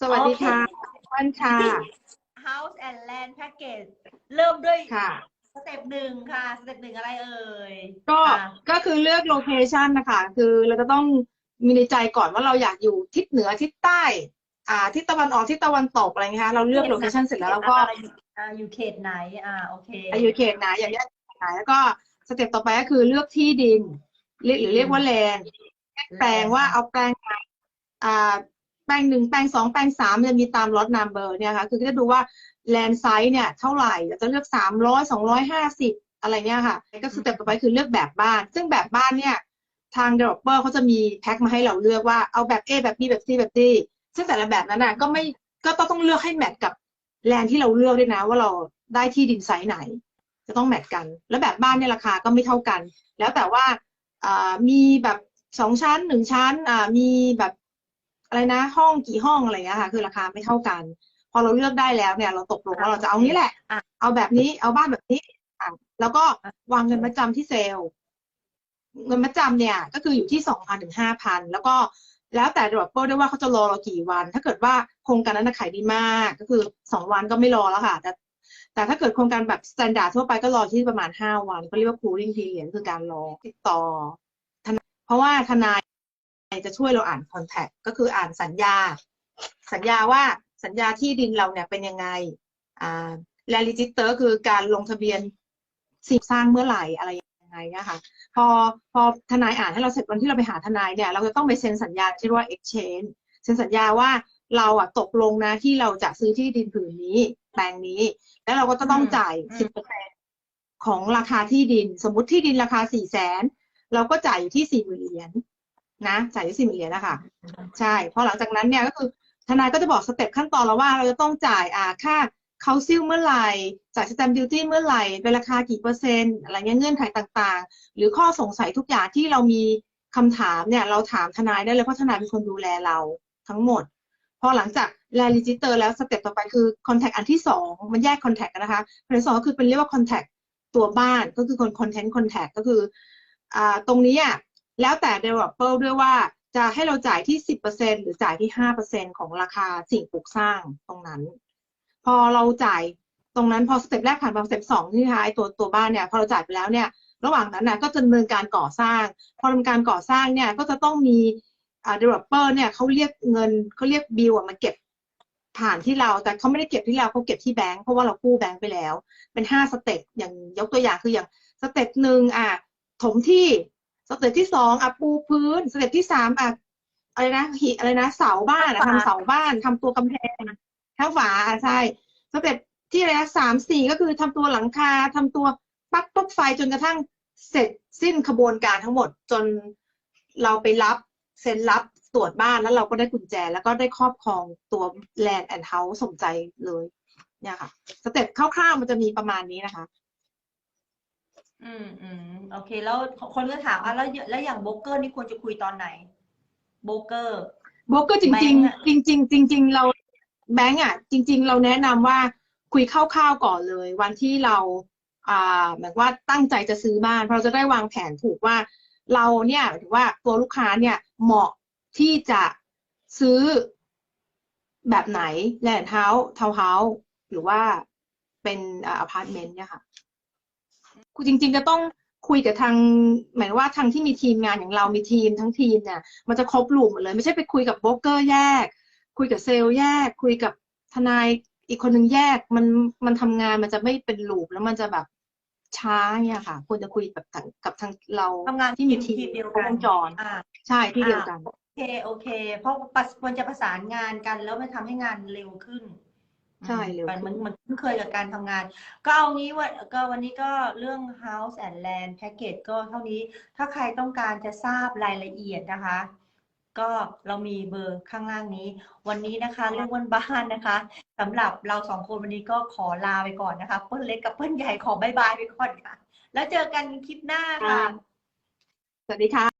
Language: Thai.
สวัสดีค่ะโอเควันค่ะ House and Land Package เริ่มด้วยค่ะ สเต็ปหนึ่งค่ะ สเต็ปหนึ่งอะไรเอ่ยก็ ค่ะก็คือเลือกโลเคชันนะคะ คือเราจะต้องมีในใจก่อนว่าเราอยากอยู่ทิศเหนือทิศใต้ อ่า ทิศตะวันออกทิศตะวันตกอะไรเงี้ยค่ะเราเลือกโลเคชันเสร็จแล้วเราก็อะไรอ่าอยู่เขตไหน อ่า โอเค อายุเขตไหนอยากได้เขตไหนแล้วก็สเต็ปต่อไปก็คือเลือกที่ดินเรียกหรือเรียกว่าแลนด์แปลงว่าเอาแปลงไหนอ่าแปลงหนึ่งแปลงสองแปลงสามจะมีตามล็อตนัมเบอร์เนี่ยค่ะคือจะดูว่าแลนด์ไซส์เนี่ยเท่าไหร่เราจะเลือกสามร้อยสองร้อยห้าสิบอะไรเนี่ยค่ะ ก็สเต็ปต่อไปคือเลือกแบบบ้าน ซึ่งแบบบ้านเนี่ยทาง developer เขาจะมีแพ็คมาให้เราเลือกว่าเอาแบบ A แบบ B แบบ C แบบ D ซึ่งแต่ละแบบนั้นน่ะก็ไม่ก็ต้องเลือกให้แมทกับแลนด์ที่เราเลือกด้วยนะ ว่าเราได้ที่ดินไซส์ไหน จะต้องแมทกัน แล้วแบบบ้านเนี่ยราคาก็ไม่เท่ากัน แล้วแต่ว่ามีแบบสองชั้นหนึ่งชั้นมีแบบ อะไรนะ ห้องกี่ห้องอะไรเงี้ยค่ะ คือราคาไม่เท่ากัน พอเราเลือกได้แล้วเนี่ย เราตกลงว่าเราจะเอานี้แหละอะเอาแบบนี้เอาบ้านแบบนี้อะแล้วก็วางเงินมาจำที่เซลล์เงินมาจำเนี่ย ก็คืออยู่ที่สองพันถึงห้าพันแล้วก็แล้วแต่ developer ด้วยว่าเขาจะรอเรากี่วัน ถ้าเกิดว่าโครงการนั้นนะขายดีมาก ก็คือสองวันก็ไม่รอแล้วค่ะ แต่แต่ถ้าเกิดโครงการแบบ standard ทั่วไปก็รอที่ประมาณห้าวันเขาเรียกว่า cooling period คือการรอติดต่อทนายเพราะว่าทนาย จะช่วยเราอ่าน contract ก็คืออ่านสัญญา สัญญาว่าสัญญาที่ดินเราเนี่ยเป็นยังไงอ่า land register คือการลงทะเบียนสิ่งสร้างเมื่อไหร่อะไรยังไงเนี่ยค่ะพอพอทนายอ่านให้เราเสร็จวันที่เราไปหาทนายเนี่ย เราจะต้องไปเซ็นสัญญาที่เรียกว่า exchange เซ็นสัญญาว่าเราอะตกลงนะที่เราจะซื้อที่ดินผืนนี้แปลงนี้ แล้วเราก็จะต้องจ่ายอืมสิบเปอร์เซ็นของราคาที่ดิน สมมติที่ดินราคาสี่แสนเราก็จ่ายอยู่ที่สี่หมื่นเหรียญ นะจ่ายอยู่สี่หมื่นเหรียญนะคะใช่พอหลังจากนั้นเนี่ยก็คือทนายก็จะบอกสเต็ปขั้นตอนเราว่าเราจะต้องจ่ายอ่าค่าเขาซิลเมื่อไหร่ จ่ายสแตมป์ดิวตี้เมื่อไหร่เป็นราคากี่เปอร์เซ็นต์อะไรเงี้ยเงื่อนไขต่างๆ หรือข้อสงสัยทุกอย่างที่เรามีคำถามเนี่ยเราถามทนายได้เลยเพราะทนายเป็นคนดูแลเราทั้งหมด พอหลังจากแลลิจิเตอร์แล้วสเต็ปต่อไปคือคอนแทคอันที่สองมันแยกคอนแทคกันนะคะอันที่สองก็คือเป็นเรียกว่าคอนแทคตัวบ้านก็คือคนคอนเทนต์คอนแทคก็คืออ่าตรงนี้อะ แล้วแต่ developer ด้วยว่าจะให้เราจ่ายที่สิบเปอร์เซ็นหรือจ่ายที่ห้าเปอร์เซ็นของราคาสิ่งปลูกสร้างตรงนั้น พอเราจ่ายตรงนั้นพอสเต็ปแรกผ่านไปสเต็ปสองที่ท้ายตัวตัวบ้านเนี่ยพอเราจ่ายไปแล้วเนี่ย ระหว่างนั้นนะก็จะดำเนินการก่อสร้าง พอดำเนินการก่อสร้างเนี่ยก็จะต้องมีอ่า developer เนี่ยเขาเรียกเงินเขาเรียกบิลมาเก็บผ่านที่เราแต่เขาไม่ได้เก็บที่เราเขาเก็บที่แบงก์เพราะว่าเรากู้แบงก์ไปแล้ว เป็นห้าสเต็ปอย่างยกตัวอย่างคืออย่างสเต็ปหนึ่งอะถมที่ สเต็ปที่สองอะปูพื้น สเต็ปที่สามอะอะไรนะหิอะไรนะเสาบ้านอะฝาทำเสาบ้านทำตัวกำแพงทั้งฝาอะใช่สเต็ปที่อะไรนะสามสี่ก็คือทำตัวหลังคาทำตัวปลั๊กปลั๊กไฟจนกระทั่งเสร็จสิ้นขบวนการทั้งหมดจนเราไปรับเซ็นรับตรวจบ้านแล้วเราก็ได้กุญแจ แล้วก็ได้ครอบครองตัว land and house สมใจเลยเนี่ยค่ะ สเต็ปคร่าวๆมันจะมีประมาณนี้นะคะ อืมอืมโอเค แล้วคนก็ถามอะแล้วแล้วอย่างโบรกเกอร์นี่ควรจะคุยตอนไหน โบรกเกอร์โบรกเกอร์จแบริงงก์อะๆจริง ๆ จริง ๆ เราแบงก์อะ จริง ๆ เราแนะนำว่าคุยคร่าวๆก่อนเลย วันที่เราอ่าเหมือนว่าตั้งใจจะซื้อบ้านเพราะเราจะได้วางแผนถูกว่า เราเนี่ยหมายถึงว่าตัวลูกค้าเนี่ยเหมาะที่จะซื้อแบบไหนแลนด์เฮาส์ทาวน์เฮาส์หรือว่าเป็นอ่าอพาร์ตเมนต์เนี่ยค่ะ คุณจริง ๆ จะต้องคุยกับทางหมายว่าทางที่มีทีมงานอย่างเรามีทีมทั้งทีมเนี่ยมันจะครบลูปหมดเลย ไม่ใช่ไปคุยกับโบรกเกอร์แยก คุยกับเซลล์แยก คุยกับทนายอีกคนหนึ่งแยกมันมันทำงานมันจะไม่เป็นลูปแล้วมันจะแบบช้าเนี่ยค่ะ ควรจะคุยแบบทางกับทางเราทำงานที่มีทีมทีมเดียวครกับนวงจรอ่าใช่ที่เดียวกันโอเคโอเค เพราะประควรจะประสานงานกันแล้วมันทำให้งานเร็วขึ้น ใช่เร็วมันขึ้มันนมันคุ้นเคยกับการทำงาน ก็เอางี้ว่าก็วันนี้ก็เรื่อง House and Land Package ก็เท่านี้ถ้าใครต้องการจะทราบรายละเอียดนะคะ ก็เรามีเบอร์ข้างล่างนี้ วันนี้นะคะเรื่องวันบ้านนะคะสำหรับเราสองคนวันนี้ก็ขอลาไปก่อนนะคะ เปิ้ลเล็กกับเปิ้ลใหญ่ขอบายบายไปก่อนค่ะ แล้วเจอกันคลิปหน้าค่ะ สวัสดีค่ะ